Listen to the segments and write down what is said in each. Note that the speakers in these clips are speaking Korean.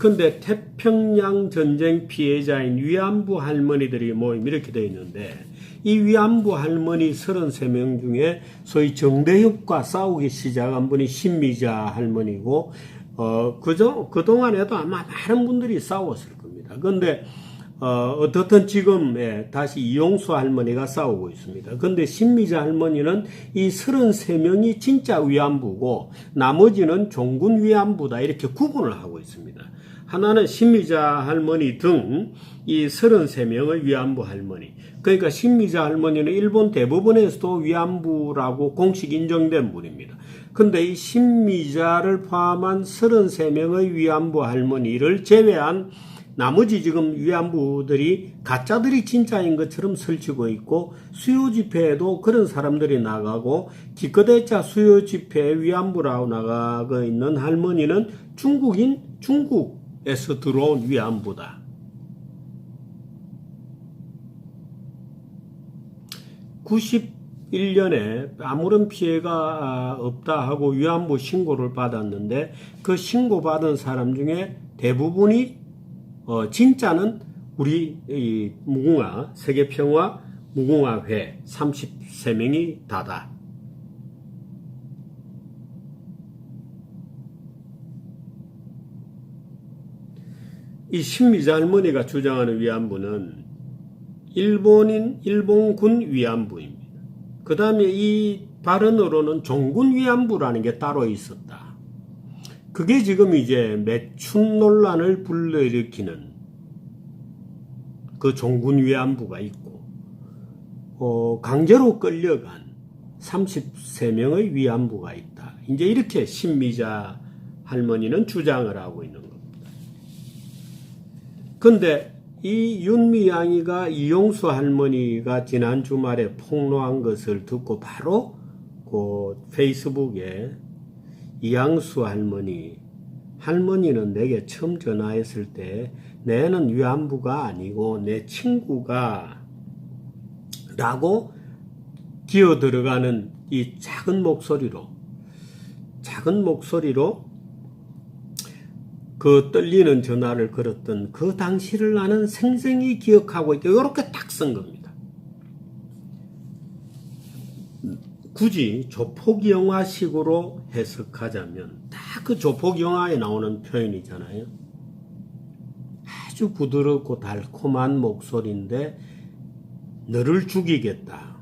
근데 태평양 전쟁 피해자인 위안부 할머니들이 모임 이렇게 되어 있는데 이 위안부 할머니 33명 중에 소위 정대협과 싸우기 시작한 분이 신미자 할머니고 어 그저 그동안에도 아마 많은 분들이 싸웠을 겁니다. 근데 어, 어떻든 지금 예, 다시 이용수 할머니가 싸우고 있습니다. 근데 신미자 할머니는 이 33명이 진짜 위안부고 나머지는 종군 위안부다 이렇게 구분을 하고 있습니다. 하나는 신미자 할머니 등 이 33명의 위안부 할머니. 그러니까 신미자 할머니는 일본 대법원에서도 위안부라고 공식 인정된 분입니다. 근데 이 신미자를 포함한 33명의 위안부 할머니를 제외한 나머지 지금 위안부들이 가짜들이 진짜인 것처럼 설치고 있고 수요 집회에도 그런 사람들이 나가고 기껏해자 수요 집회에 위안부라고 나가고 있는 할머니는 중국인 중국 에서 들어온 위안부다. 91년에 아무런 피해가 없다 하고 위안부 신고를 받았는데 그 신고받은 사람 중에 대부분이 어, 진짜는 우리 이 무궁화 세계평화 무궁화회 33명이 다다. 이 신미자 할머니가 주장하는 위안부는 일본인 일본군 위안부입니다. 그 다음에 이 발언으로는 종군 위안부라는 게 따로 있었다. 그게 지금 이제 매춘 논란을 불러일으키는 그 종군 위안부가 있고, 어, 강제로 끌려간 33명의 위안부가 있다. 이제 이렇게 신미자 할머니는 주장을 하고 있는 겁니다. 근데 이 윤미양이가 이용수 할머니가 지난 주말에 폭로한 것을 듣고 바로 그 페이스북에 이양수 할머니, 할머니는 내게 처음 전화했을 때 내는 위안부가 아니고 내 친구가 라고 기어 들어가는 이 작은 목소리로 작은 목소리로 그 떨리는 전화를 걸었던 그 당시를 나는 생생히 기억하고 있다. 이렇게 딱 쓴 겁니다. 굳이 조폭 영화식으로 해석하자면 다그 조폭 영화에 나오는 표현이잖아요. 아주 부드럽고 달콤한 목소리인데 너를 죽이겠다.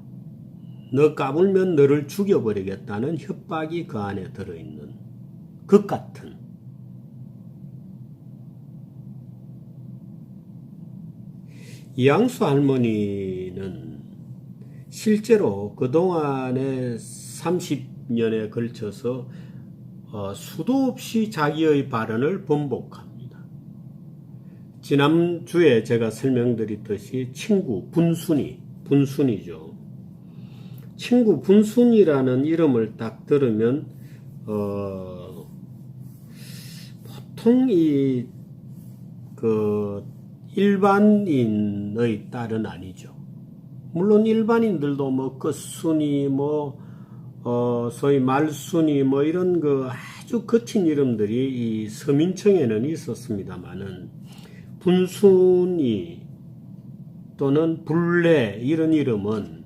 너 까불면 너를 죽여버리겠다는 협박이 그 안에 들어있는 것 같은 이양수 할머니는 실제로 그동안에 30년에 걸쳐서 어, 수도 없이 자기의 발언을 번복합니다. 지난주에 제가 설명드렸듯이 친구 분순이, 분순이죠. 친구 분순이라는 이름을 딱 들으면, 어, 보통 이, 그, 일반인의 딸은 아니죠. 물론 일반인들도 뭐 끝순이 뭐 어, 소위 말순이 뭐 이런 그 아주 거친 이름들이 이 서민청에는 있었습니다만은 분순이 또는 불레 이런 이름은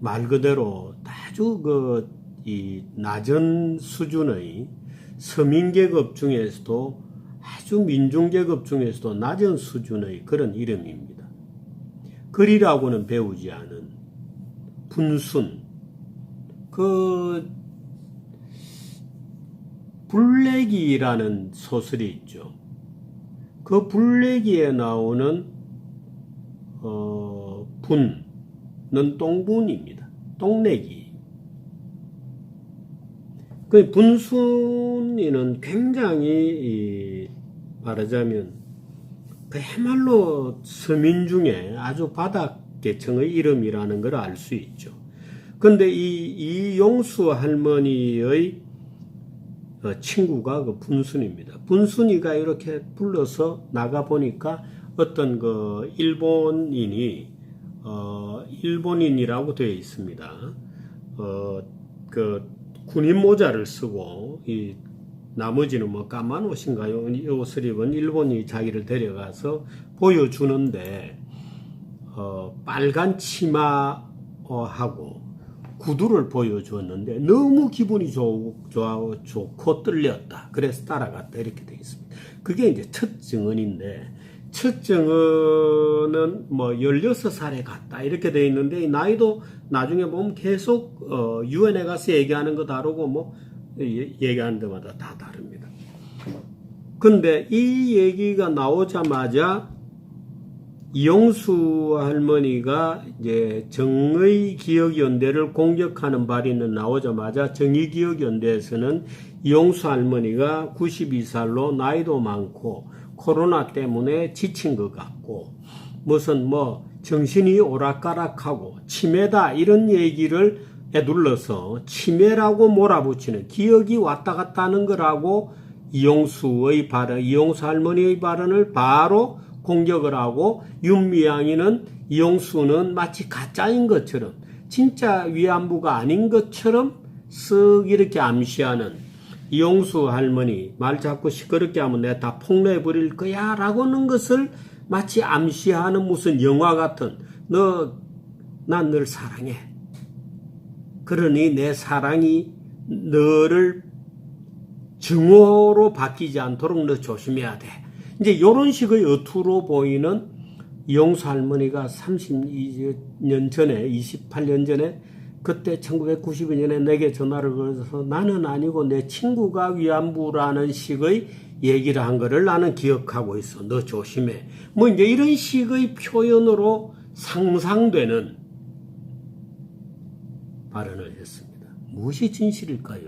말 그대로 아주 그이 낮은 수준의 서민계급 중에서도 아주 민중계급 중에서도 낮은 수준의 그런 이름입니다. 글이라고는 배우지 않은 분순, 그 불내기라는 소설이 있죠. 그 불내기에 나오는 어, 분은 똥분입니다. 똥내기. 그 분순이는 굉장히 말하자면 그야말로 서민 중에 아주 바닥 계층의 이름이라는 걸 알 수 있죠. 근데 이 이용수 할머니의 어, 친구가 그 분순입니다. 분순이가 이렇게 불러서 나가 보니까 어떤 그 일본인이 어 일본인이라고 되어 있습니다. 어그 군인 모자를 쓰고 이 나머지는 뭐 까만 옷인가요? 이 옷을 입은 일본이 자기를 데려가서 보여주는데 어, 빨간 치마하고 구두를 보여주었는데 너무 기분이 좋, 좋아, 좋고 떨렸다. 그래서 따라갔다. 이렇게 되어 있습니다. 그게 이제 첫 증언인데, 첫 증언은 뭐 16살에 갔다. 이렇게 되어 있는데, 이 나이도 나중에 보면 계속, 어, 유엔에 가서 얘기하는 거 다르고, 뭐, 예- 얘기하는 데마다 다 다릅니다. 근데 이 얘기가 나오자마자 이용수 할머니가 이제 정의 기억 연대를 공격하는 발의는 나오자마자 정의 기억 연대에서는 이용수 할머니가 92살로 나이도 많고 코로나 때문에 지친 것 같고 무슨 뭐 정신이 오락가락하고 치매다 이런 얘기를 에둘러서 치매라고 몰아붙이는 기억이 왔다 갔다 하는 거라고 이용수의 발언, 이용수 할머니의 발언을 바로 공격을 하고 윤미향이는 이용수는 마치 가짜인 것처럼 진짜 위안부가 아닌 것처럼 쓱 이렇게 암시하는 이용수 할머니 말 자꾸 시끄럽게 하면 내가 다 폭로해 버릴 거야 라고 하는 것을 마치 암시하는 무슨 영화 같은 너 난 널 사랑해 그러니 내 사랑이 너를 증오로 바뀌지 않도록 너 조심해야 돼. 이제 이런 식의 어투로 보이는 이용수 할머니가 32년 전에, 28년 전에, 그때 1992년에 내게 전화를 걸어서 나는 아니고 내 친구가 위안부라는 식의 얘기를 한 거를 나는 기억하고 있어. 너 조심해. 뭐 이제 이런 식의 표현으로 상상되는 발언을 했습니다. 무엇이 진실일까요?